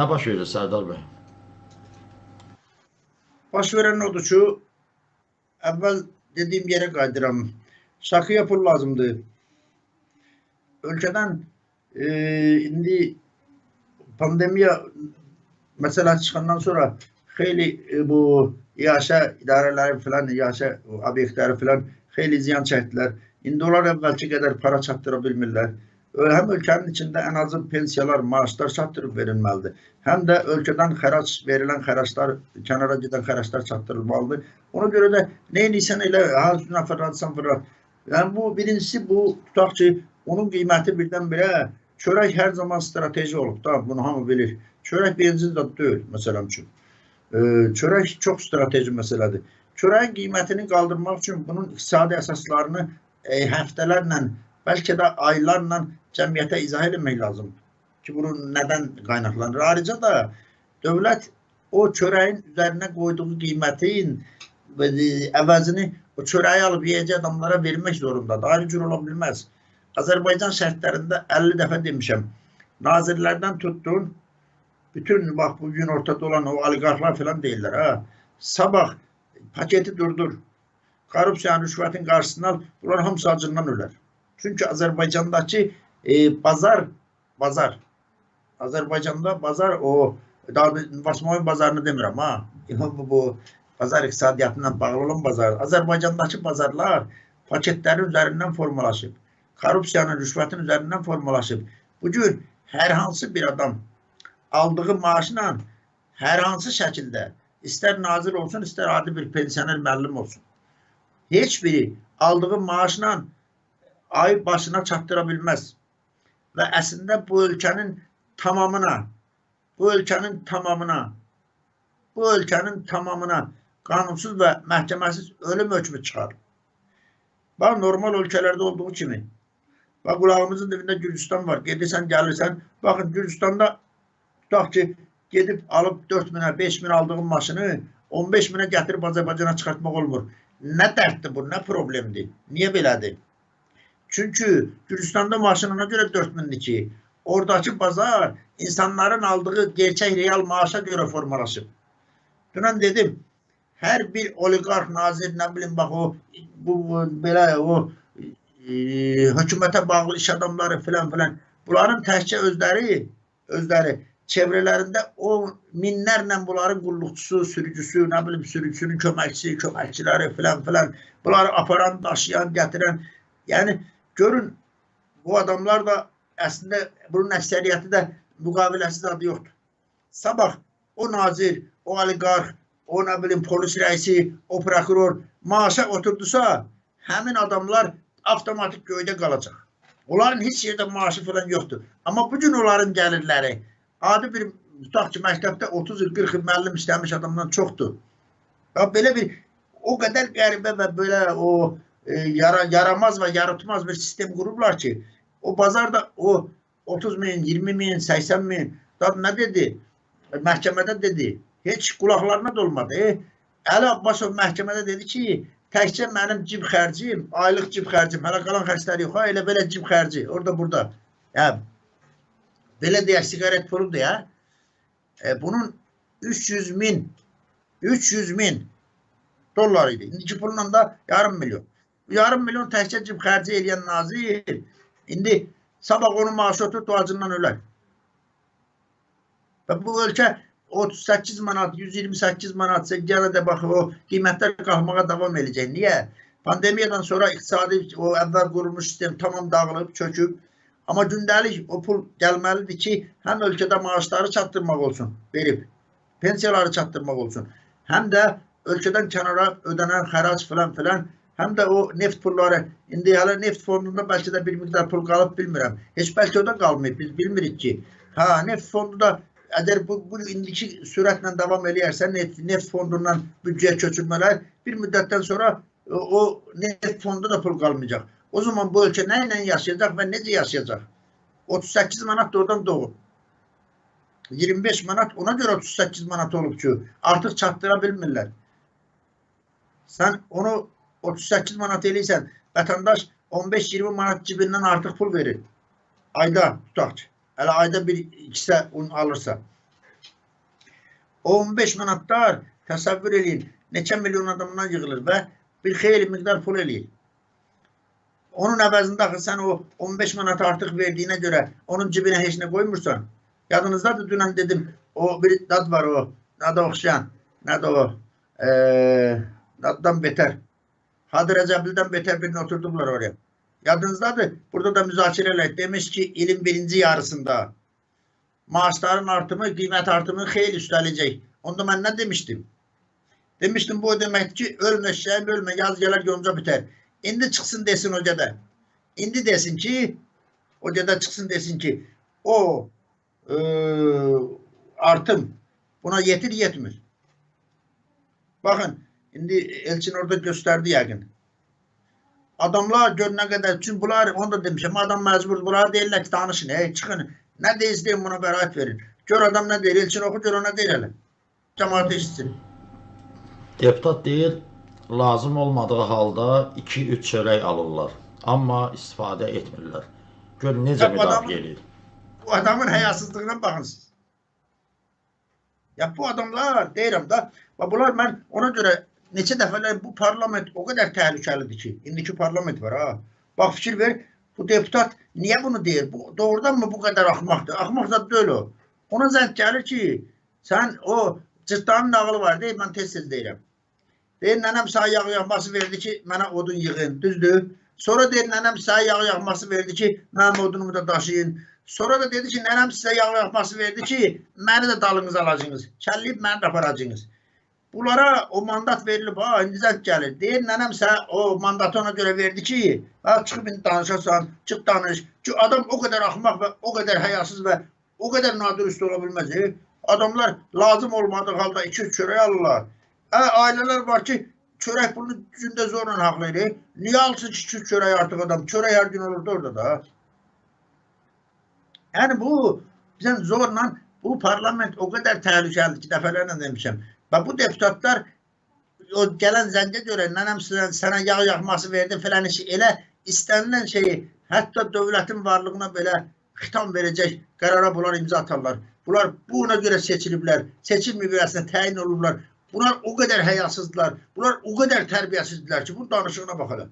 Ne baş verir Serdar Bey? Baş veren odur şu, evvel dediğim yere kaydıram. Sakıya pul lazımdı. Ülkeden e, indi pandemiye mesela çıkandan sonra hayli e, bu yaşa idareleri falan, yaşa obyektleri falan hayli ziyan çektiler. İndi onlar evvelki kadar para çattırabilmirler. Öyle hem ülkenin içinde en azı pensiyalar, maaşlar çatdırıb verilmelidir. Hem de ülkeden haraç verilen haraçlar, kenara giden haraçlar çatdırılmalıdır. Ona göre de neyin isen elə hazırına fırlatsan fırlat. Yani bu birincisi bu tutaq ki, onun kıymeti birdən-birə çörək hər zaman strateji olub da, bunu hamı bilir. Çörək birinci də deyil, məsələn üçün. Çörək çox strateji məsələdir. Çörəyin qiymətini qaldırmaq üçün bunun iqtisadi əsaslarını e, həftələrlə, bəlkə də aylarla cəmiyyətə izah etmək lazımdır. Ki bunun nədən qaynaqlanır? Ayrıca da dövlət o çörəyin üzərinə qoyduğu qiymətin e, əvəzini o çörəyi alıb yeyəcək adamlara vermək zorundadır. Ayrı cür ola bilməz. Azərbaycan şərtlərində 50 dəfə demişəm. Nazirlərdən tutdun, bütün bak bugün ortada olan o oligarklar falan değiller ha. Sabah paketi durdur. Korrupsiyon, rüşvetin karşısına al. Bunlar hamısı acından öler. Çünkü Azerbaycan'daki e, pazar, pazar. Azerbaycan'da pazar o daha Vasmoy pazarını demirəm ha. Bu, bu pazar iqtisadiyyatından bağlı olan pazar. Azerbaycan'daki pazarlar paketlerin üzerinden formalaşıb. Korrupsiyanın, rüşvetin üzerinden formalaşıb. Bugün hər hansı bir adam aldığı maaşla hər hansı şəkildə istər nazir olsun, istər adi bir pensioner müəllim olsun. Heç biri aldığı maaşla ay başına çatdıra bilməz. Və əslində bu ölkənin tamamına, bu ölkənin tamamına, bu ölkənin tamamına qanunsuz və məhkəməsiz ölüm hökmü çıxar. Bax, normal ölkələrdə olduğu kimi. Bax, qulağımızın dibində Gürcistan var. Gedirsən, gəlirsən. Baxın, Gürcistanda tutaq ki, gedib alıb 4 minə, 5 min aldığın maşını 15 minə gətirib Azərbaycana çıxartmaq olmur. Nə dərddir bu, nə problemdir? Niyə belədir? Çünki Gürcistanda maşın ona görə 4 mindir ki, oradakı bazar insanların aldığı gerçək real maaşa görə formalaşıb. Dünən dedim, hər bir oligark nazir, nə bilim, bax o, bu, bu belə o e, hökumətə bağlı iş adamları filan filan, bunların təkcə özləri, özləri çevrelerinde o minlərlə bunların qulluqçusu, sürücüsü, nə bilim sürücüsünün köməkçisi, köməkçiləri filan filan bunları aparan, daşıyan, gətirən. Yəni görün bu adamlar da əslində bunun əksəriyyəti də müqaviləsiz adı yoxdur. Sabah o nazir, o oligarx, o nə bilim polis rəisi, o prokuror maaşa oturdusa, həmin adamlar avtomatik göydə qalacaq. Onların heç yerdə maaşı falan yoxdur. Amma bu gün onların gəlirləri adi bir tutaq ki, məktəbdə 30 il, 40 il müəllim işləmiş adamdan çoxdur. Ya belə bir o qədər qəribə və belə o yara, yaramaz və yaratmaz bir sistem qurublar ki, o bazarda o 30 min, 20 min, 80 min, da nə dedi? Məhkəmədə dedi. Heç qulaqlarına dolmadı. E, Əli Abbasov məhkəmədə dedi ki, təkcə mənim cib xərcim, aylıq cib xərcim, hələ qalan xərcləri yox, ha, elə belə cib xərci, orada burada. Yəni belə deyək, siqaret puludur ya. E, bunun 300 min 300 min dollar idi. İndiki pulla da yarım milyon. Yarım milyon təkcə cib xərci eləyən nazir indi sabah onun maaşı otur tuacından ölər. Və bu ölkə 38 manat, 128 manat, yenə də bax o qiymətlər qalxmağa davam edəcək. Niyə? Pandemiyadan sonra iqtisadi o əvvəl qurulmuş sistem tamam dağılıb, çöküb. Amma gündəlik o pul gəlməlidir ki, həm ölkədə maaşları çatdırmaq olsun, verib, pensiyaları çatdırmaq olsun, həm də ölkədən kənara ödənən xərac filan filan, həm də o neft pulları, indi hələ neft fondunda bəlkə də bir miqdar pul qalıb bilmirəm. Heç bəlkə o da qalmayıb, biz bilmirik ki. Ha, neft fondu da əgər bu, bu indiki sürətlə davam eləyərsə, neft, neft fondundan büdcəyə köçürmələr bir müddətdən sonra o, neft fondu da pul qalmayacaq. O zaman bu ölkə nə ilə yaşayacaq və necə yaşayacaq? 38 manat da oradan doğur. 25 manat ona göre 38 manat olub ki, artıq çatdıra bilmirlər. Sən onu 38 manat eləysən, vətəndaş 15-20 manat cibindən artıq pul verir. Ayda tutaq ki. Hələ ayda bir ikisə un alırsa. O 15 manatlar təsəvvür eləyin neçə milyon adamdan yığılır və bir xeyli miqdar pul eləyir. Onun əvəzində axı sən o 15 manat artıq verdiyinə görə onun cibinə heç nə qoymursan. Yadınızdadır dünən dedim o bir dad var o. Nada oxşayan. Nədir o? Eee daddan betər. Hadı Rəcəblidən betər birini oturdular oraya. Yadınızdadır. Burada da müzakirə elədik. Demiş ki ilin birinci yarısında maaşların artımı, qiymət artımı xeyli üstələcək. Onda mən nə demişdim? Demişdim bu o deməkdir ki, ölmə şəhəm, ölmə, yaz gələr, yonca bitər. İndi çıxsın desin o gədə. İndi desin ki, o gədə çıxsın desin ki, o e, artım buna yetir, yetmir. Baxın, indi Elçin orada göstərdi yəqin. Adamlar gör nə qədər, çünki bunlar, onu da demişəm, adam məcbur, bunlar deyirlər ki, danışın, ey, çıxın, nə deyizləyin buna bəraət verin. Gör adam nə deyir, Elçin oxu, gör ona deyir hələ. Cəmaat eşitsin. Deputat deyir, lazım olmadığı halda 2-3 çörək alırlar, amma istifadə etmirlər. Gör necə Ya bu adam- müdafiə edir. Bu adamın həyasızlığına baxın siz. Ya bu adamlar deyirəm da, bax bunlar mən ona görə neçə dəfələr bu parlament o qədər təhlükəlidir ki, indiki parlament var ha. Bax fikir ver, bu deputat niyə bunu deyir? Bu doğrudan mı bu qədər axmaqdır? Axmaq da deyil o. Ona zəng gəlir ki, sən o cırtdanın nağılı var deyir, mən tez-tez deyirəm. Deyir, nənəm sağ yağ yaxması verdi ki, mənə odun yığın, düzdür? Sonra deyir, nənəm sağ yağ yaxması verdi ki, mənim odunumu da daşıyın. Sonra da dedi ki, nənəm sizə yağ yaxması verdi ki, məni də dalınıza alacaqsınız. Kəlliyib məni də aparacaqsınız. Bunlara o mandat verilib, ha, indi zəng gəlir. Deyir, nənəm sənə o mandatı ona görə verdi ki, ha, çıxıb indi danışasan, çıx danış. Ki, adam o qədər axmaq və o qədər həyasız və o qədər nadürüst ola bilməz. E? Adamlar lazım olmadığı halda iki çörək alırlar. Hə, ailələr var ki, çörək pulunu gündə zorla haqlayır. Niyə alsın ki, iki çörək artıq adam? Çörək hər gün olurdu orada da. Yəni bu bizən zorla bu parlament o qədər təhlükəlidir ki, dəfələrlə demişəm. Və bu deputatlar o gələn zəngə görə nənəm sizə, sənə yağ yaxması verdi filan işi elə istənilən şeyi hətta dövlətin varlığına belə xitam verəcək qərara bunlar imza atarlar. Bunlar buna görə seçiliblər. Seçim müqayisəsində təyin olublar. Bunlar o qədər həyasızdılar. Bunlar o qədər tərbiyəsizdirlər ki, bu danışığına bax elə.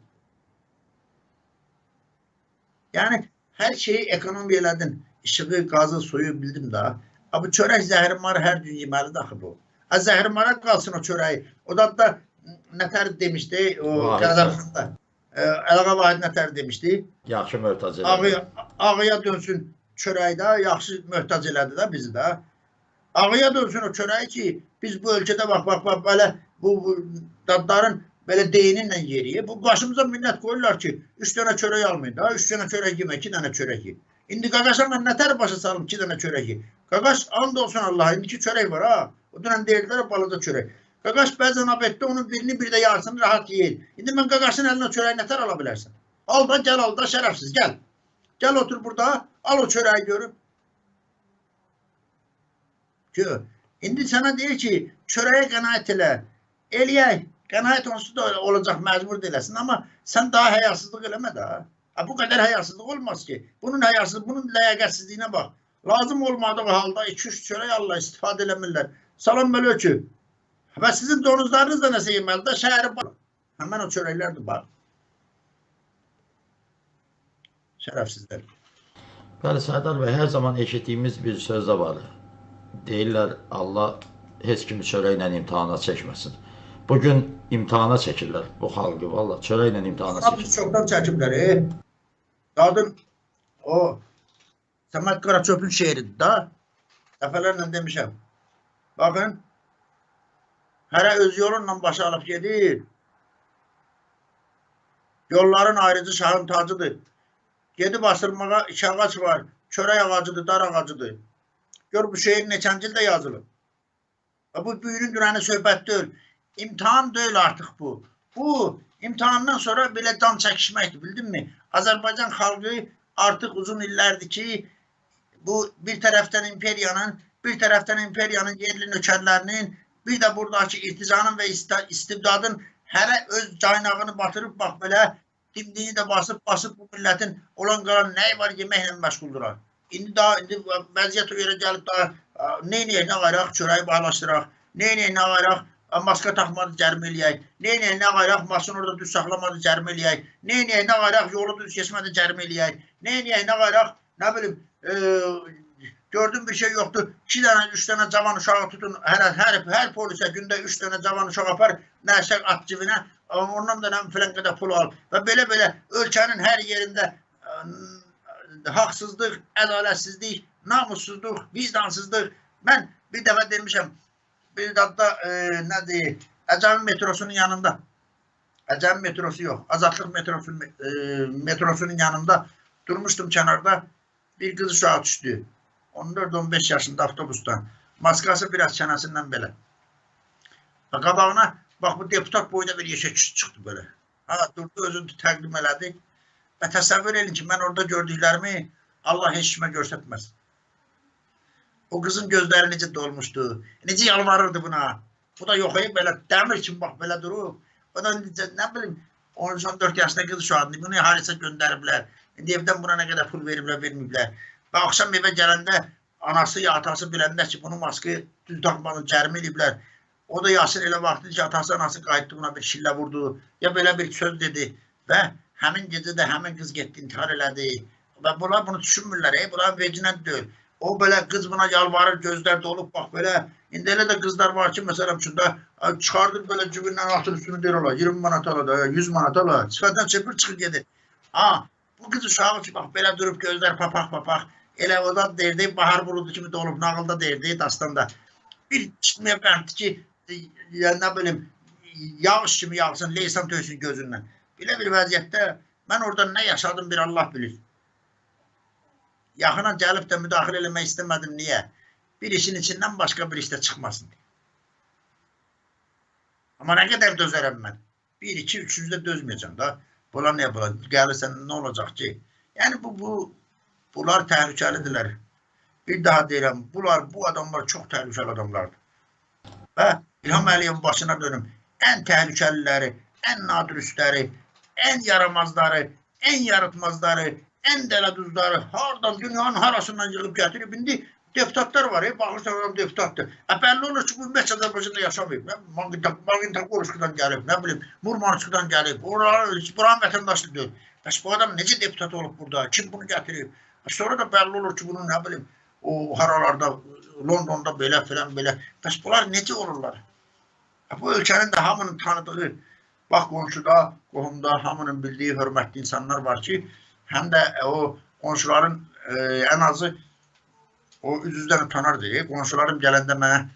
Yəni hər şeyi ekonomiya elədin. İşığı, qazı, suyu bildim də. Ha, bu çörək zəhrimarı hər gün yeməlidir axı bu. Ha, zəhrimara qalsın o çörəyi. O da da nətər demişdi o Vahid. Qəzərxanda. Ələqa Vahid nətər demişdi? Yaxşı möhtac edir. Ağıya, ağıya dönsün çörəkdə, yaxşı möhtac elədi də bizi də. Ağıya dönsün o çörəyi ki, biz bu ölkədə bax, bax, bax, belə bu, bu dadların belə deyinlə yeriyə. Bu başımıza minnət qoyurlar ki, üç dənə çörək almayın da, üç dənə çörək yemə, iki dənə çörək ye. İndi qaqaşa mən nətər başa salım iki dənə çörək ye. Qaqaş and olsun Allah, indiki çörək var ha. O dünən deyirdilər balaca çörək. Qaqaş bəzən abətdə onun birini bir də yarısını rahat yeyir. İndi mən qaqaşın əlinə çörək nətər ala bilərsən? Al da gəl al da şərəfsiz gəl. Gəl otur burada, al o çörəyi görüb. Ki, indi sənə deyir ki, çörəyə qənaət elə. Eləyək. Qənaət onsuz da olacaq, məcbur eləsin, amma sən daha həyasızlıq eləmə də. Bu qədər həyasızlıq olmaz ki. Bunun həyasız, bunun ləyaqətsizliyinə bax. Lazım olmadığı halda 2-3 çörək Allah istifadə eləmirlər. Salam mələkü. Və sizin donuzlarınız da nəsə yeməlidir, şəhəri bax. Həmən o çörəklərdir bax. Şərəfsizlər. Bəli, Sərdar bəy, hər zaman eşitdiyimiz bir söz də var. Deyirlər, Allah heç kimi çörəklə imtahana çəkməsin. Bugün imtahana çəkirlər bu xalqı, valla çörəklə imtahana Abi çəkirlər. çoktan çəkiblər, e. Qadın o Səməd Qaraçöpün şeiridir da. Dəfələrlə demişəm. Baxın. Hərə öz yolunla başa alıb gedir. Yolların ayrıcı şahın tacıdır. Gedib asılmağa iki ağac var. Çörək ağacıdır, dar ağacıdır. Gör bu şeir neçənci ildə yazılıb. Bu büyünün dünəni söhbət deyil. İmtahan deyil artıq bu. Bu imtahandan sonra belə can çəkişməkdir, bildinmi? Azərbaycan xalqı artıq uzun illərdir ki, bu bir tərəfdən imperiyanın, bir tərəfdən imperiyanın yerli nökərlərinin, bir də buradakı irticanın və istibdadın hərə öz caynağını batırıb bax belə dimdiyini də basıb basıb bu millətin olan qalan nəyi var yeməklə məşğuldurlar. İndi daha indi vəziyyət o yerə gəlib daha Neynəyə nə qayraq çörəyi bağlaşdıraq. Neynəyə nə qayraq maska taxmadı cərimə eləyək. Neynəyə nə qayraq maşın orada düz saxlamadı cərimə eləyək. Neynəyə nə qayraq yolu düz keçmədi cərimə eləyək. Neynəyə nə qayraq nə bilim e, gördüm bir şey yoxdur. 2 dənə, 3 dənə cavan uşağı tutun. Hər hər hər polisə gündə 3 dənə cavan uşaq apar, nəşə at cibinə. Ondan da nə filan qədər pul al. Və belə-belə ölkənin hər yerində ə, haqsızlıq, ədalətsizlik, namussuzluq, vicdansızlıq. Mən bir dəfə demişəm, bir dadda e, nədir, Əcəmi metrosunun yanında. Əcəmi metrosu yox, Azadlıq metrosunun, e, metrosunun yanında durmuşdum kənarda. Bir qız uşağı düşdü. 14-15 yaşında avtobusdan. Maskası biraz çənəsindən belə. Və qabağına bax bu deputat boyda bir yeşə çıxdı belə. Ha, durdu özünü təqdim elədi. Və təsəvvür edin ki, mən orada gördüklərimi Allah heç kimə göstərməz. O qızın gözləri necə dolmuşdu. Necə yalvarırdı buna. Bu da yox, belə dəmir kimi bax belə durub. O da necə, nə bilim 13-14 yaşında qız uşağıdır. Bunu harisə göndəriblər. İndi evdən buna nə qədər pul veriblər, verməyiblər. Və axşam evə gələndə anası ya atası biləndə ki, bunu maskı düz taxmadı, cərimə ediblər. O da Yasin elə vaxtı ki, atası anası qayıtdı buna bir şillə vurdu. Ya belə bir söz dedi və həmin gecə də həmin qız getdi intihar elədi. Və bunlar bunu düşünmürlər, ey, bunların vecinə deyil. O belə qız buna yalvarır, gözlər dolub bax belə. İndi elə də qızlar var ki, məsələn, şunda çıxardır belə cibindən atır üstünü deyir ola, 20 manat ala da, 100 manat ala. Sifədən çırpır çıxır gedir. Ha, bu qız uşağı ki, bax belə durub gözlər papaq papaq. Elə o da deyirdi, bahar buludu kimi dolub, nağılda deyirdi, dastanda. Bir çıkmaya bənddir ki, ya nə bilim, yağış kimi yağsın, leysan töysün gözündən. Belə bir vəziyyətdə mən orada nə yaşadım bir Allah bilir. Yaxına gəlib də müdaxilə eləmək istəmədim. Niyə? Bir işin içindən başqa bir işdə çıxmasın. Amma nə qədər dözərəm mən? 1, 2, 300-də dözməyəcəm da. Bunlar nə bunlar? Gəlirsən nə olacaq ki? Yəni bu, bu bunlar təhlükəlidirlər. Bir daha deyirəm, bunlar, bu adamlar çox təhlükəli adamlardır. Və İlham Əliyevin başına dönüm. Ən təhlükəliləri, ən nadürüstləri, ən yaramazları, ən yaratmazları, ən dələduzları hardan dünyanın harasından yığıb gətirib indi deputatlar var, e, baxırsan adam deputatdır. Ə, bəlli olur ki, bu ümumiyyətlə Azərbaycanda yaşamayıb. Nə, Maqintakoruşkudan gəlib, nə bilim, Murmanskıdan gəlib, oralar, buranın vətəndaşı deyil. Bəs bu adam necə deputat olub burada? Kim bunu gətirib? Ə, Sonra da bəlli olur ki, bunun nə bilim, o haralarda, Londonda belə filan belə. Bəs bunlar necə olurlar? Ə, Bu ölkənin də hamının tanıdığı, bax qonşuda, qohumda hamının bildiyi, hörmətli insanlar var ki, həm də o qonşuların e, ən azı o üz-üzdən utanardı. E, qonşularım gələndə mənə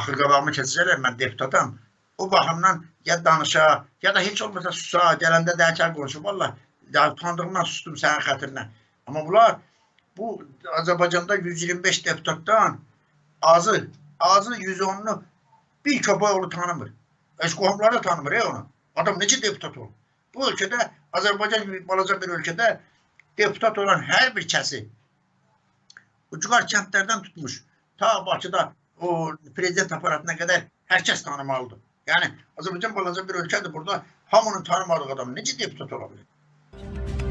axır qabağımı keçəcəklər, mən deputatam. O baxımdan ya danışa, ya da heç olmasa susa, gələndə dəyəkər qonşu. Valla, ya utandığımdan sustum sənin xətrinə. Amma bunlar, bu Azərbaycanda 125 deputatdan azı, azı 110-nu bir köpək oğlu tanımır. Öz qohumları tanımır ey onu. Adam necə deputat olur? Bu ölkədə, Azərbaycan gibi balaca bir ölkədə deputat olan hər bir kəsi ucqar kəndlərdən tutmuş ta Bakıda o prezident aparatına qədər hər kəs tanımalıdır. Yəni Azərbaycan balaca bir ölkədir. Burada hamının tanımadığı adam necə deputat ola bilər?